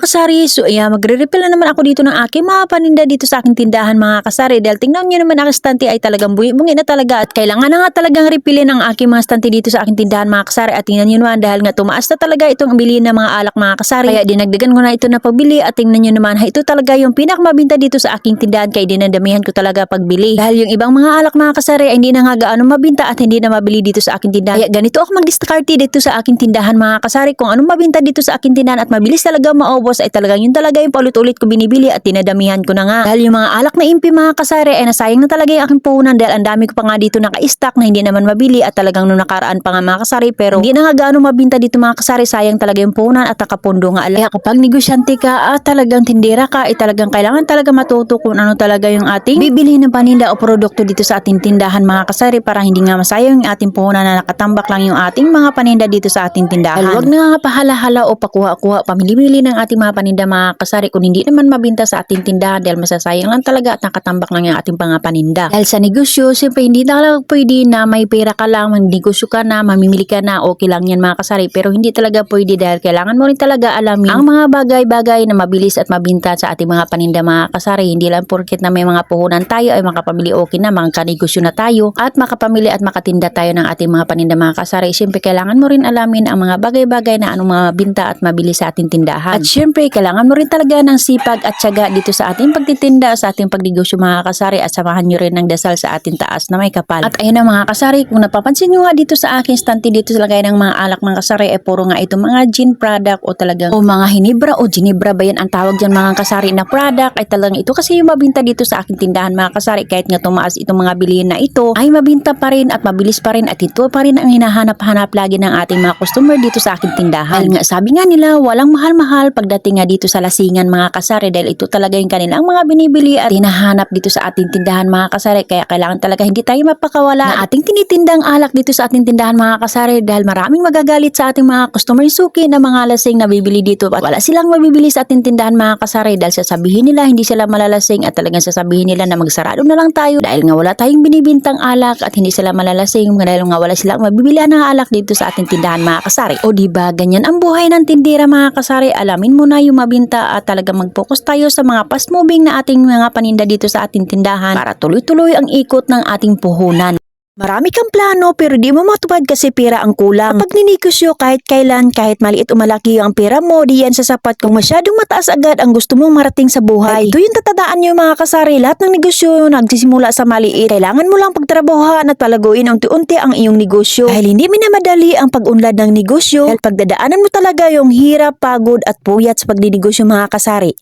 kasari, so ayan, magre-refill na naman ako dito ng aking mga paninda dito sa aking tindahan mga kasari. Dahil tingnan nyo naman aking stante ay talagang bungi-bungi na talaga at kailangan na nga talagang refillin ang aking mga stante dito sa aking tindahan mga kasari. At tingnan nyo naman dahil nga tumaas na talaga itong bilhin ng mga alak mga kasari. Kaya dinagdagan ko na ito na pagbili at tingnan nyo naman ha, ito talaga yung pinakamabinta dito sa aking tindahan kaya dinadamihan ko talaga pagbili. Dahil yung ibang mga alak mga kasari ay hindi na nga gaano mabinta at hindi na mabili dito sa aking tindahan. Kaya ganito ako mag-discarte dito sa aking tindahan mga kasari kung anong mabinta dito sa aking tindahan at mabilis talaga maubos ay talagang yun talaga yung paulit-ulit ko binibili at tinadamihan ko na nga. Dahil yung mga alak na impi mga kasari ay nasayang na talaga yung aking puhunan dahil ang dami ko pa nga dito naka-stock na hindi naman mabili at talagang nung nakaraan pa nga mga kasari pero hindi na nga gaano mabinta dito mga kasari sayang talaga yung puhunan at nakapundo nga alak. Kaya kapag negosyante ka at talagang tindera ka ay talagang kailangan talaga matuto kung ano talaga yung ating bibili ng paninda o produkto dito sa ating tindahan mga kasari para hindi nga masayang yung ating puhunan na nakatambak lang yung ating mga paninda dito sa ating tindahan. Dahil wag na nga pahala-hala o pakuha-kuha pamili-mili ng ating mga paninda mga kasari kung hindi naman mabinta sa ating tindahan dahil masasayang lang talaga at nakatambak lang yung ating mga paninda. Dahil sa negosyo, siyempre hindi talaga pwede na may pera ka lang, magnegosyo ka na, mamimili ka na, okay lang yan mga kasari. Pero hindi talaga pwede dahil kailangan mo rin talaga alamin ang mga bagay-bagay na mabilis at mabinta sa ating mga paninda mga kasari. Hindi lang porket na may mga puhunan tayo ay makapamili okay na, mga kanegosyo na tayo at makapamili at makatinda tayo ng ating mga paninda mga kasari. Siyempre kailangan mo rin alamin ang mga bagay-bagay na anong mga binta at mabili sa ating tindahan. At siyempre kailangan mo rin talaga ng sipag at syaga dito sa ating pagtitinda, sa ating pagnegosyo mga kasari at samahan nyo rin ng dasal sa ating taas na may kapal. At ayun na mga kasari, kung napapansin nyo nga dito sa aking stante dito sa lagay ng mga alak mga kasari ay puro nga ito mga gin product o talagang o mga hinibra o ginibra ba yan ang tawag dyan mga kasari na product ay talagang ito kasi yung mabinta dito sa aking tindahan mga kasari kahit nga tumaas itong mga bilihin na ito ay mabinta pa rin at mabilis pa rin at ito pa rin ang hinahanap-hanap lagi ng ating mga customer dito sa aking tindahan. Dahil nga sabi nga nila walang mahal-mahal pagdating nga dito sa lasingan mga kasari dahil ito talaga yung kanilang mga binibili at hinahanap dito sa ating tindahan mga kasari kaya kailangan talaga hindi tayo mapakawala. Na ating tinitindang alak dito sa ating tindahan mga kasari dahil maraming magagalit sa ating mga customer suki na mga lasing na bibili dito. At wala silang mabibili sa ating tindahan mga kasari dahil sasabihin nila hindi sila malalasing at talagang sasabihin nila na magsarado na lang tayo dahil nga wala tayong binibintang alak at hindi sila malalasing dahil nga wala silang mabibili ng alak dito sa ating tindahan mga kasari. O di ba ganyan ang buhay ng tindera mga kasari? Alamin mo na yung mabinta at talagang mag-focus tayo sa mga fast moving na ating mga paninda dito sa ating tindahan para tuloy-tuloy ang ikot ng ating puhunan. Marami kang plano pero di mo matupad kasi pera ang kulang. Kapag ninikosyo kahit kailan, kahit maliit o malaki ang pera mo, di yan sasapat kung masyadong mataas agad ang gusto mong marating sa buhay. Ito yung tatadaan nyo mga kasari, lahat ng negosyo nagsisimula sa maliit. Kailangan mo lang pagtrabahuhan at palaguin unti-unti ang iyong negosyo. Dahil hindi minamadali ang pag-unlad ng negosyo, dahil pagdadaanan mo talaga yung hirap, pagod at puyat sa pagdinegosyo mga kasari.